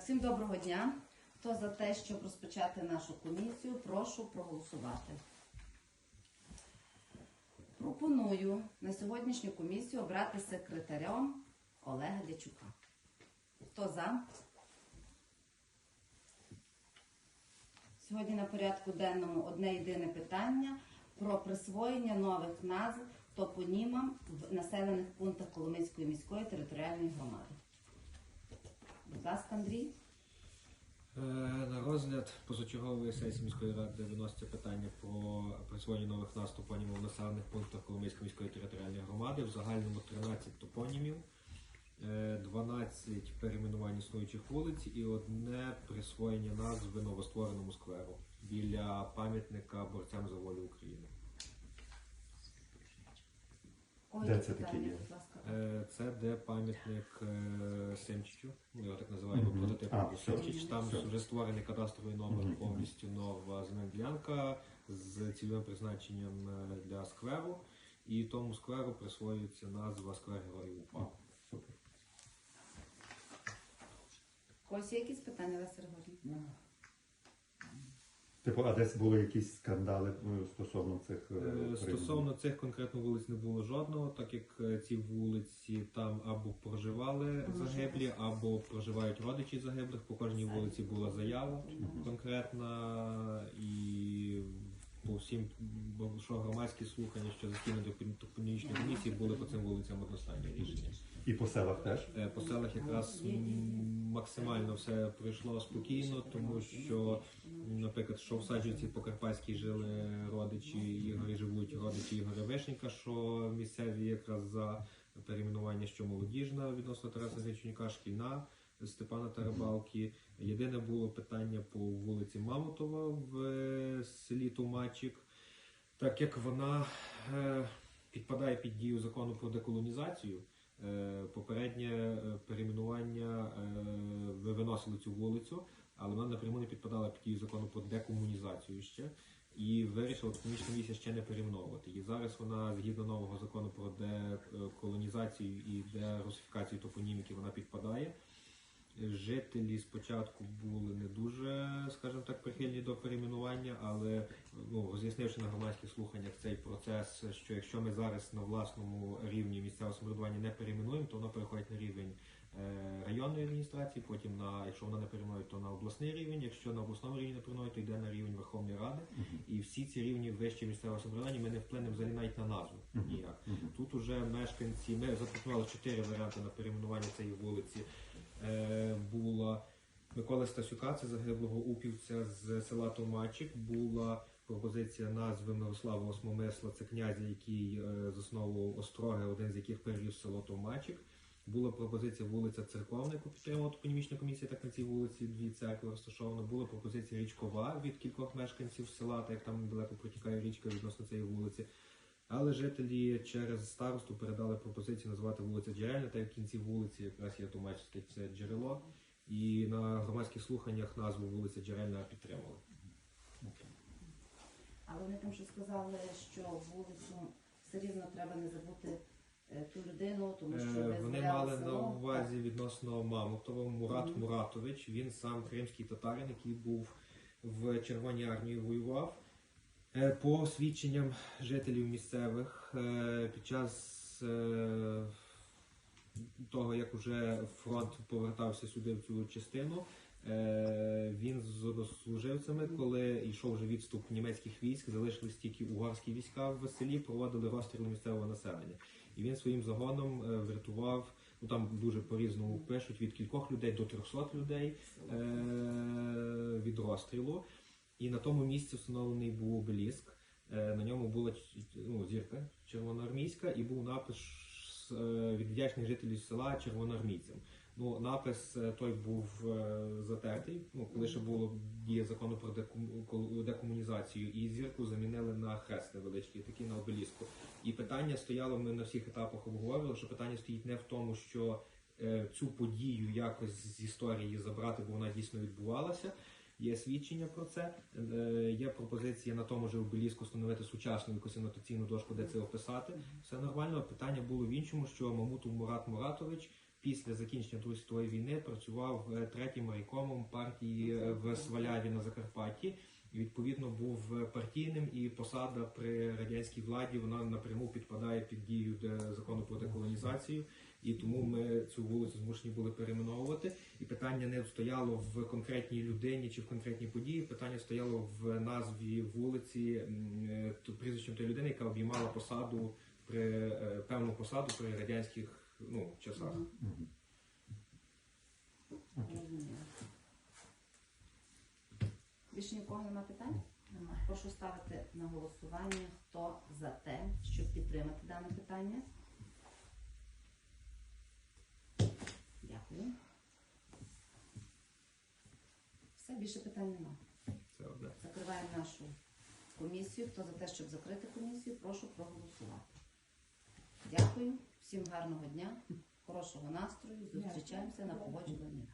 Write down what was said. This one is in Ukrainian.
Так, всім доброго дня. Хто за те, щоб розпочати нашу комісію, прошу проголосувати. Пропоную на сьогоднішню комісію обрати секретарем Олега Дячука. Хто за? Сьогодні на порядку денному одне єдине питання про присвоєння нових назв топонімам в населених пунктах Коломийської міської територіальної громади. Будь ласка, Андрій. Е, На розгляд позачергової сесії міської ради виноситься питання про присвоєння нових назв топонімів в населених пунктах Коломийської міської територіальної громади. В загальному 13 топонімів, е, 12 перейменувань існуючих вулиць і одне присвоєння назви новоствореному скверу біля пам'ятника борцям за волю України. Де це таке є? Е, Це де пам'ятник е, Семчичу, ми його так називаємо Мгм. прототип А, все. Семчич. Там Все. вже створений кадастровий номер, Мгм. повністю нова земельна ділянка з цільовим призначенням е, для скверу. І тому скверу присвоюється назва сквер Героїв УПА. Супер. Когось є якісь питання, Леся Григорівна? Типу, а десь були якісь скандали ну, стосовно цих е, Е. Стосовно цих конкретно вулиць не було жодного, так як е, ці вулиці там або проживали загиблі, або проживають родичі загиблих. По кожній вулиці була заява конкретна і по всім, бо що громадські слухання, що засідання до топонімічної комісії були по цим вулицям одностайні рішення. І по селах теж? Е, По селах якраз м, максимально все пройшло спокійно, тому що, наприклад, що в Саджівці Покарпатській жили родичі Ігоря, живуть родичі Ігоря Вишенька, що місцеві якраз за перейменування, що молодіжна відносно Тараса Гречуніка, шкільна Степана Тарабалки. Єдине було питання по вулиці Мамотова в е, селі Тумачик, так як вона е, підпадає під дію закону про деколонізацію. Е, Попереднє е, перейменування е, ви виносили цю вулицю, але вона напряму не підпадала під дію закону про декомунізацію ще. І вирішила комічна місія ще не перейменовувати. І зараз вона згідно нового закону про деколонізацію і дерусифікацію топоніміки вона підпадає. Жителі спочатку були не дуже, скажімо так, прихильні до перейменування, але ну, роз'яснивши на громадських слуханнях цей процес, що якщо ми зараз на власному рівні місцевого самоврядування не перейменуємо, то воно переходить на рівень е, районної адміністрації, потім на якщо вона не перейменує, то на обласний рівень. Якщо на обласному рівні не перейменує, то йде на рівень Верховної Ради. І всі ці рівні вище місцевого самоврядування ми не вплинемо взагалі навіть на назву ніяк. Тут уже мешканці, ми запропонували чотири варіанти на перейменування цієї вулиці. Е, була Миколи Стасюка, це загиблого упівця з села Томачик. Була пропозиція назви Мирослава Осмомисла, це князя, який е, засновував Остроги, один з яких переріс село Томачик. Була пропозиція вулиця Церковна, яку підтримувала топонімічна комісія, так на цій вулиці дві церкви розташовано. Була пропозиція річкова від кількох мешканців села, так як там недалеко протікає річка відносно цієї вулиці. Але жителі через старосту передали пропозицію назвати вулиця Джерельна, та й в кінці вулиці якраз є Томачське це джерело. І на громадських слуханнях назву вулиця Джерельна підтримали. Але вони там ще сказали, що вулицю все рівно треба не забути е, ту людину, тому що Е, Вони мали на село. увазі відносно Мамонтова Мурат Мгм. Муратович. Він сам кримський татарин, який був в Червоній армії воював. Е, По свідченням жителів місцевих е, під час е, того, як уже фронт повертався сюди в цю частину, він з однослуживцями, коли йшов вже відступ німецьких військ, залишились тільки угорські війська в селі, проводили розстріл місцевого населення. І він своїм загоном врятував. Ну там дуже по-різному пишуть від кількох людей до 300 людей від розстрілу. І на тому місці встановлений був обеліск. Е, на ньому була ну, зірка червоноармійська і був напис е, від вдячних жителів села червоноармійцям. Ну, напис е, той був затертий, ну, коли ще було дія закону про декомунізацію, і зірку замінили на хрест невеличкий, такий на обеліску. І питання стояло, ми на всіх етапах обговорювали, що питання стоїть не в тому, що цю подію якось з історії забрати, бо вона дійсно відбувалася. Є свідчення про це. Е, Є пропозиція на тому ж обеліску встановити сучасну якусь анотаційну дошку, де це описати. Все нормально. Питання було в іншому, що Мамутов Мурат Муратович після закінчення Другої світової війни працював е, третім райкомом партії е, в Сваляві на Закарпатті. І, відповідно був партійним, і посада при радянській владі вона напряму підпадає під дію закону про деколонізацію. І тому ми цю вулицю змушені були перейменовувати. І питання не стояло в конкретній людині чи в конкретній події. Питання стояло в назві вулиці е, прізвищем тієї людини, яка обіймала посаду при е, певну посаду при радянських ну, часах. Мгм. Розумію. Нікого немає питань? Немає. Прошу ставити на голосування, хто за те, щоб підтримати дане питання. Дякую. Все, більше питань немає. Це одне. Закриваємо нашу комісію. Хто за те, щоб закрити комісію, прошу проголосувати. Дякую, всім гарного дня, хорошого настрою. Зустрічаємося на погоджуванні.